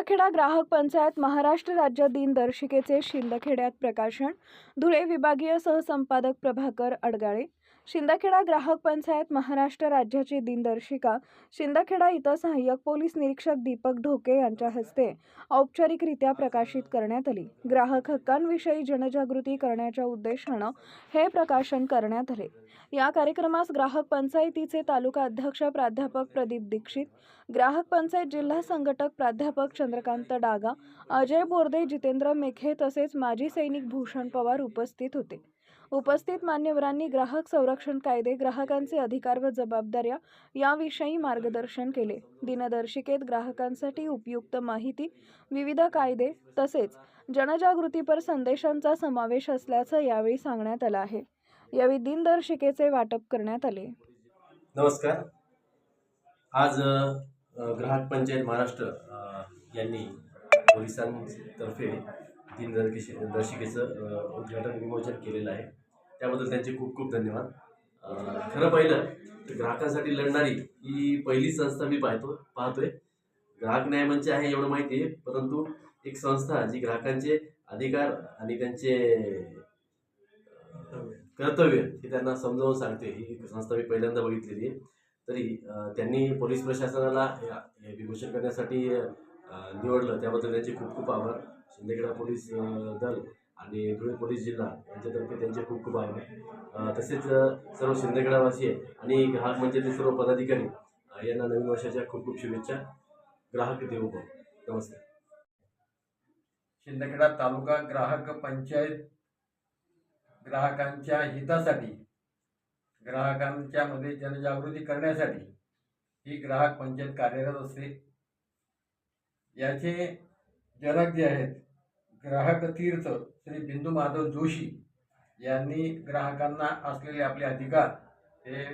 शिंदखेडा ग्राहक पंचायत महाराष्ट्र राज्य दिनदर्शिकेचे शिंदखेड्यात प्रकाशन. धुळे विभागीय सहसंपादक प्रभाकर अडगाळे. शिंदखेडा ग्राहक पंचायत महाराष्ट्र राज्याची दिनदर्शिका. शिंदखेडा इथं सहाय्यक पोलीस निरीक्षक दीपक ढोके यांच्या हस्ते औपचारिकरित्या प्रकाशित करण्यात आली. ग्राहक हक्कांविषयी जनजागृती करण्याच्या उद्देशानं हे प्रकाशन करण्यात आले. या कार्यक्रमास ग्राहक पंचायतीचे तालुका अध्यक्ष प्राध्यापक प्रदीप दीक्षित ग्राहक पंचायत जिल्हा संघटक प्राध्यापक चंद्रकांत डागा अजय बोर्दे जितेंद्र मेखे तसेच माजी सैनिक भूषण पवार उपस्थित होते. उपस्थित मान्यवरांनी ग्राहक संरक्षण कायदे ग्राहकांचे अधिकार व जबाबदाऱ्या याविषयी मार्गदर्शन केले. दिनदर्शिकेत ग्राहकांसाठी उपयुक्त माहिती विविध कायदे तसेच जनजागृतीपर संदेशांचा समावेश असल्याचं यावेळी सांगण्यात आलं आहे. यावेळी दिनदर्शिकेचे वाटप करण्यात आले. नमस्कार. आज ग्राहक पंचायत महाराष्ट्र यांनी पोलिसांतर्फे दिनदर्शिकेचं उद्घाटन विमोचन केलेलं आहे. त्याबद्दल त्यांचे खूप खूप धन्यवाद. खरं पाहिलं तर ग्राहकांसाठी लढणारी ही पहिली संस्था मी पाहतो पाहतोय. ग्राहक न्याय मंच आहे एवढं माहिती आहे परंतु एक संस्था जी ग्राहकांचे अधिकार आणि त्यांचे कर्तव्य हे त्यांना समजावून सांगते. ही संस्था मी पहिल्यांदा बघितलेली आहे. तरी त्यांनी पोलीस प्रशासनाला या- विमोचन करण्यासाठी निवडलं. त्याबद्दल त्यांचे खूप खूप आभार. शिंदेगडा पोलीस दल आणि धुळे पोलीस जिल्हा यांच्यातर्फे त्यांचे खूप खूप आभार. तसेच सर्व शिंदेगडावासी आहे आणि ग्राहक म्हणजे सर्व पदाधिकारी यांना नवीन वर्षाच्या खूप खूप शुभेच्छा. ग्राहक देऊ नमस्कार. शिंदखेडा तालुका ग्राहक पंचायत ग्राहकांच्या हितासाठी ग्राहकांच्या मध्ये जनजागृती करण्यासाठी ही ग्राहक पंचायत कार्यरत असते. याचे जनक जे आहेत ग्राहक तीर्थ श्री बिंदू माधव जोशी यांनी ग्राहकांना असलेले आपले अधिकार हे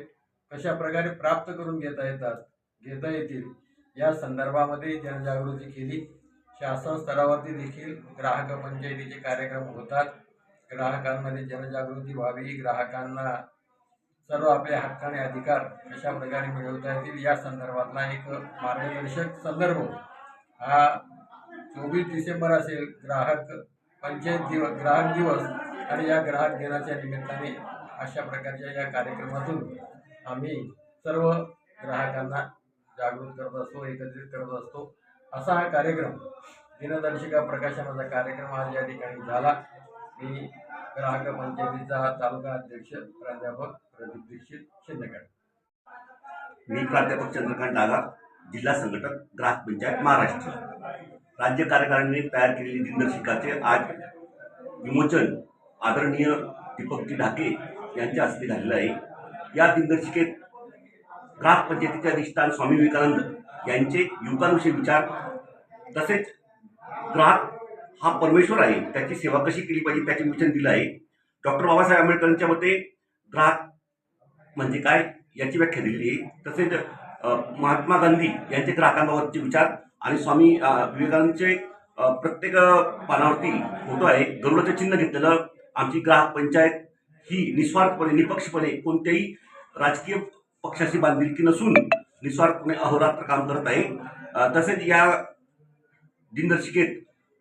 कशा प्रकारे प्राप्त करून घेता येतात घेता येतील या संदर्भामध्ये जनजागृती केली. शासन स्तरावरती देखील ग्राहक पंचायतीचे कार्यक्रम होतात. ग्राहकांमध्ये जनजागृती व्हावी ग्राहकांना सर्व आपले हक्काने अधिकार कशा प्रकारे मिळवता येतील या संदर्भातला एक मार्गदर्शक संदर्भ हा चोवीस डिसेंबर असेल ग्राहक पंचायत दिवस ग्राहक दिवस. आणि या ग्राहक दिनाच्या निमित्ताने अशा प्रकारच्या या कार्यक्रमातून आम्ही सर्व ग्राहकांना जागृत करत असतो एकत्रित करत असतो. असा हा कार्यक्रम दिनदर्शिका प्रकाशनाचा कार्यक्रम आज या ठिकाणी झाला. मी ग्राहक पंचायतीचा तालुका अध्यक्ष प्राध्यापक प्रदीप दीक्षित शिंदेगड. मी प्राध्यापक चंद्रकांत डागा जिल्हा संघटक ग्राहक पंचायत महाराष्ट्र. राज्य कार्यकारिणीने तयार केलेली दिनदर्शिकाचे आज विमोचन आदरणीय दीपकजी ढाके यांच्या हस्ते झालेलं आहे. या दिनदर्शिकेत ग्राहक पंचायतीचे अधिष्ठान स्वामी विवेकानंद यांचे युवकांविषयी विचार तसेच ग्राहक हा परमेश्वर आहे त्याची सेवा कशी केली पाहिजे त्याचे विचन दिलं आहे. डॉक्टर बाबासाहेब आंबेडकरांच्या मते ग्राहक म्हणजे काय याची व्याख्या दिलेली आहे. तसेच महात्मा गांधी यांचे ग्राहकांबाबतचे विचार आणि स्वामी विवेकानंदचे प्रत्येक पानावरती फोटो आहे. गरुडाचं चिन्ह घेतलेलं आमची ग्राहक पंचायत ही निस्वार्थपणे निपक्षपणे कोणत्याही राजकीय पक्षाशी बांधिलकी नसून निस्वार्थपणे अहोरात्र काम करत आहे. तसेच या दिनदर्शिकेत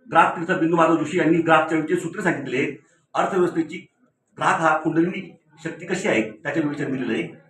ग्राहक तीर्थ बिंदू माधव जोशी यांनी ग्राहक चळवळीचे सूत्र सांगितले. अर्थव्यवस्थेची ग्राहक हा कुंडलिनी शक्ती कशी आहे? त्याचे विवेचन दिलेलं आहे.